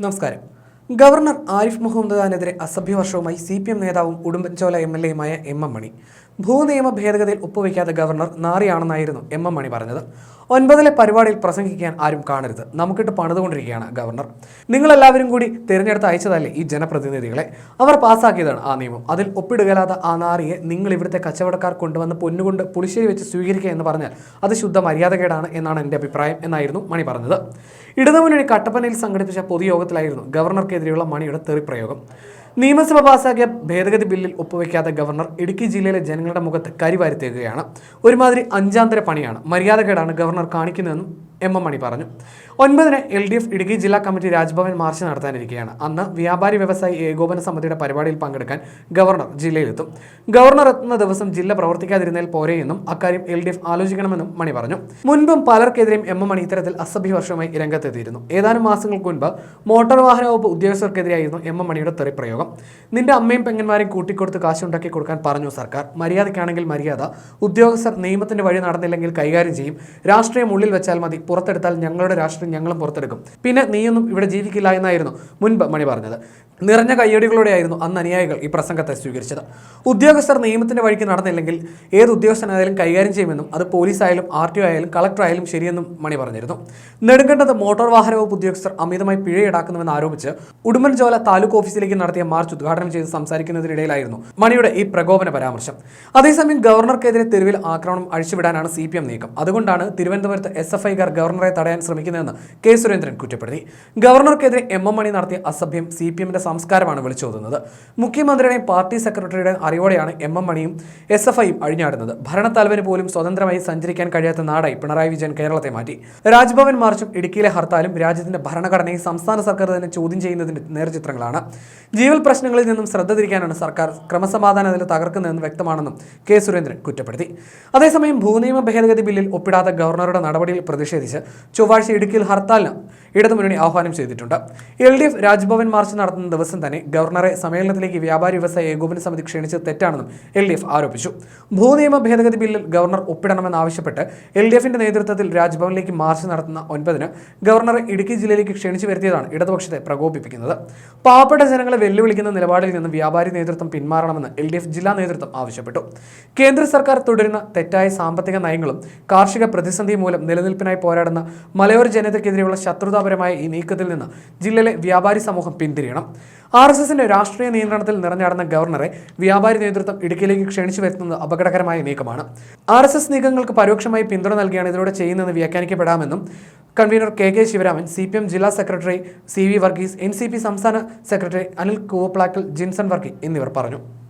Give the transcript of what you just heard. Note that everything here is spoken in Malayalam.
നമസ്കാരം. ഗവർണർ ആരിഫ് മുഹമ്മദ് ഖാനെതിരെ അസഭ്യവർഷവുമായി സി പി എം നേതാവും ഉടുമ്പൻചോല എം എൽ എയുമായ എം എം മണി. ഭൂനിയമ ഭേദഗതിയിൽ ഒപ്പുവയ്ക്കാത്ത ഗവർണർ നാറിയാണെന്നായിരുന്നു എം എം മണി പറഞ്ഞത്. ഒൻപതിലെ പരിപാടിയിൽ പ്രസംഗിക്കാൻ ആരും കാണരുത്. നമുക്കിട്ട് പണിതുകൊണ്ടിരിക്കുകയാണ് ഗവർണർ. നിങ്ങളെല്ലാവരും കൂടി തിരഞ്ഞെടുത്ത് അയച്ചതല്ലേ ഈ ജനപ്രതിനിധികളെ? അവർ പാസ്സാക്കിയതാണ് ആ നിയമം. അതിൽ ഒപ്പിടുകയില്ലാത്ത ആ നാറിയെ നിങ്ങൾ ഇവിടുത്തെ കച്ചവടക്കാർ കൊണ്ടുവന്ന് പൊന്നുകൊണ്ട് പുളിശ്ശേരി വെച്ച് സ്വീകരിക്കുക എന്ന് പറഞ്ഞാൽ അത് ശുദ്ധ മര്യാദകേടാണ് എന്നാണ് എന്റെ അഭിപ്രായം എന്നായിരുന്നു മണി പറഞ്ഞത്. ഇടതുമുന്നണി കട്ടപ്പനയിൽ സംഘടിപ്പിച്ച പൊതുയോഗത്തിലായിരുന്നു ഗവർണർക്കെതിരെയുള്ള മണിയുടെ തെറിപ്രയോഗം. നിയമസഭ പാസാക്കിയ ഭേദഗതി ബില്ലിൽ ഒപ്പുവെക്കാത്ത ഗവർണർ ഇടുക്കി ജില്ലയിലെ ജനങ്ങളുടെ മുഖത്ത് കരിവാരിത്തേക്കുകയാണ് ഒരുമാതിരി അഞ്ചാന്തര പണിയാണ്. മര്യാദകേടാണ് ഗവർണർ കാണിക്കുന്നതെന്നും എം എം മണി പറഞ്ഞു. ഒൻപതിന് എൽ ഡി എഫ് ഇടുക്കി ജില്ലാ കമ്മിറ്റി രാജ്ഭവൻ മാർച്ച് നടത്താനിരിക്കുകയാണ് അന്ന് വ്യാപാരി വ്യവസായി ഏകോപന സമിതിയുടെ പരിപാടിയിൽ പങ്കെടുക്കാൻ ഗവർണർ ജില്ലയിലെത്തും. ഗവർണർ എത്തുന്ന ദിവസം ജില്ല പ്രവർത്തിക്കാതിരുന്നതിൽ പോരെയെന്നും അക്കാര്യം എൽ ഡി എഫ് ആലോചിക്കണമെന്നും മണി പറഞ്ഞു. മുൻപും പലർക്കെതിരെയും എം എം മണി ഇത്തരത്തിൽ അസഭ്യ വർഷമായി രംഗത്തെത്തിയിരുന്നു. ഏതാനും മാസങ്ങൾക്ക് മുൻപ് മോട്ടോർ വാഹന വകുപ്പ് ഉദ്യോഗസ്ഥർക്കെതിരെയായിരുന്നു എം എം മണിയുടെ തെറിപ്രയോഗം നിന്റെ അമ്മയും പെങ്ങന്മാരെയും കൂട്ടിക്കൊടുത്ത് കാശുണ്ടാക്കി കൊടുക്കാൻ പറഞ്ഞു സർക്കാർ. മര്യാദയ്ക്കാണെങ്കിൽ മര്യാദ. ഉദ്യോഗസ്ഥർ നിയമത്തിന്റെ വഴി നടന്നില്ലെങ്കിൽ കൈകാര്യം ചെയ്യും. രാഷ്ട്രീയം ഉള്ളിൽ വെച്ചാൽ മതി. പുറത്തെടുത്താൽ ഞങ്ങളുടെ രാഷ്ട്രീയം ഞങ്ങളും പുറത്തെടുക്കും. പിന്നെ നീയൊന്നും ഇവിടെ ജീവിക്കില്ല എന്നായിരുന്നു മുൻപ് മണി പറഞ്ഞത്. നിറഞ്ഞ കയ്യടികളോടെയായിരുന്നു അന്ന് അനുയായികൾ ഈ പ്രസംഗത്തെ സ്വീകരിച്ചത്. ഉദ്യോഗസ്ഥർ നിയമത്തിന്റെ വഴിക്ക് നടന്നില്ലെങ്കിൽ ഏത് ഉദ്യോഗസ്ഥനായാലും കൈകാര്യം ചെയ്യുമെന്നും അത് പോലീസായാലും ആർ ടി ഒ ആയാലും കളക്ടർ ആയാലും ശരിയെന്നും മണി പറഞ്ഞിരുന്നു. നെടുങ്കണ്ടത്ത് മോട്ടോർ വാഹന വകുപ്പ് ഉദ്യോഗസ്ഥർ അമിതമായി പിഴ ഈടാക്കുന്നുവെന്ന് ആരോപിച്ച് ഉടുമ്പൻചോല താലൂക്ക് ഓഫീസിലേക്ക് നടത്തിയ മാർച്ച് ഉദ്ഘാടനം ചെയ്ത് സംസാരിക്കുന്നതിനിടയിലായിരുന്നു മണിയുടെ ഈ പ്രകോപന പരാമർശം. അതേസമയം ഗവർണർക്കെതിരെ തെരുവിൽ ആക്രമണം അഴിച്ചുവിടാനാണ് സി നീക്കം. അതുകൊണ്ടാണ് തിരുവനന്തപുരത്ത് എസ് എഫ് ഐക്കാർ ഗവർണറെ തടയാൻ ശ്രമിക്കുന്നതെന്ന് കെ സുരേന്ദ്രൻ കുറ്റപ്പെടുത്തി. ഗവർണർക്കെതിരെ എം എം മണി നടത്തിയ അസഭ്യം സി പി എമ്മിന്റെ സംസ്കാരമാണ് വിളിച്ചോതുന്നത്. മുഖ്യമന്ത്രിയുടെയും പാർട്ടി സെക്രട്ടറിയുടെയും അറിവോടെയാണ് എം എം മണിയും എസ് എഫ് ഐയും അഴിഞ്ഞാടുന്നത്. ഭരണത്തലവന് പോലും സ്വതന്ത്രമായി സഞ്ചരിക്കാൻ കഴിയാത്ത നാടായി പിണറായി വിജയൻ കേരളത്തെ മാറ്റി. രാജ്ഭവൻ മാർച്ചും ഇടുക്കിയിലെ ഹർത്താലും രാജ്യത്തിന്റെ ഭരണഘടനയെ സംസ്ഥാന സർക്കാർ തന്നെ ചോദ്യം ചെയ്യുന്നതിന്റെ നേർചിത്രങ്ങളാണ്. ജീവൽ പ്രശ്നങ്ങളിൽ നിന്നും ശ്രദ്ധ തിരിക്കാനാണ് സർക്കാർ ക്രമസമാധാന നില തകർക്കുന്നതെന്ന് വ്യക്തമാണെന്നും കെ സുരേന്ദ്രൻ കുറ്റപ്പെടുത്തി. അതേസമയം ഭൂനിയമ ഭേദഗതി ബില്ലിൽ ഒപ്പിടാത്ത ഗവർണറുടെ നടപടിയിൽ പ്രതിഷേധിച്ച്. ചൊവ്വാഴ്ച ഇടുക്കിയിൽ ഹർത്താലിന് ഇടതുമുന്നണി ആഹ്വാനം ചെയ്തിട്ടുണ്ട്. L D F Raj Bhavan march നടത്തുന്ന ദിവസം തന്നെ ഗവർണറെ സമ്മേളനത്തിലേക്ക് വ്യാപാരി വ്യവസായ ഏകോപന സമിതി ക്ഷണിച്ചത് തെറ്റാണെന്നും എൽ ഡി എഫ് ആരോപിച്ചു. ഭൂനിയമ ഭേദഗതി ബില്ലിൽ ഗവർണർ ഒപ്പിടണമെന്നാവശ്യപ്പെട്ട് എൽ ഡി എഫിന്റെ നേതൃത്വത്തിൽ രാജ്ഭവനിലേക്ക് മാർച്ച് നടത്തുന്ന ഒൻപതിന് ഗവർണറെ ഇടുക്കി ജില്ലയിലേക്ക് ക്ഷണിച്ചു വരുത്തിയതാണ് ഇടതുപക്ഷത്തെ പ്രകോപിപ്പിക്കുന്നത്. പാവപ്പെട്ട ജനങ്ങളെ വെല്ലുവിളിക്കുന്ന നിലപാടിൽ നിന്ന് വ്യാപാരി നേതൃത്വം പിന്മാറണമെന്ന് എൽ ജില്ലാ നേതൃത്വം ആവശ്യപ്പെട്ടു. കേന്ദ്ര സർക്കാർ തുടരുന്ന തെറ്റായ സാമ്പത്തിക നയങ്ങളും കാർഷിക പ്രതിസന്ധി മൂലം നിലനിൽപ്പിനായി പോരാടുന്ന മലയോര ജനതയ്ക്കെതിരെയുള്ള ശത്രുതാപരമായ ഈ നീക്കത്തിൽ നിന്ന് ജില്ലയിലെ വ്യാപാരി സമൂഹം പിന്തിരിയണം. ആർ എസ് എസിന്റെ രാഷ്ട്രീയ നിയന്ത്രണത്തിൽ നിറഞ്ഞാടുന്ന ഗവർണറെ വ്യാപാരി നേതൃത്വം ഇടുക്കിയിലേക്ക് ക്ഷണിച്ചു വരുത്തുന്നത് അപകടകരമായ നീക്കമാണ്. ആർ എസ് എസ് നീക്കങ്ങൾക്ക് പരോക്ഷമായി പിന്തുണ നൽകിയാണ് ഇതിലൂടെ ചെയ്യുന്നതെന്ന് വ്യാഖ്യാനിക്കപ്പെടാമെന്നും convener K K Sivaraman C P M ജില്ലാ secretary C V Varghese N C P സംസ്ഥാന സെക്രട്ടറി അനിൽ കൂവപ്ലാക്കൽ ജിൻസൺ വർക്കി എന്നിവർ പറഞ്ഞു.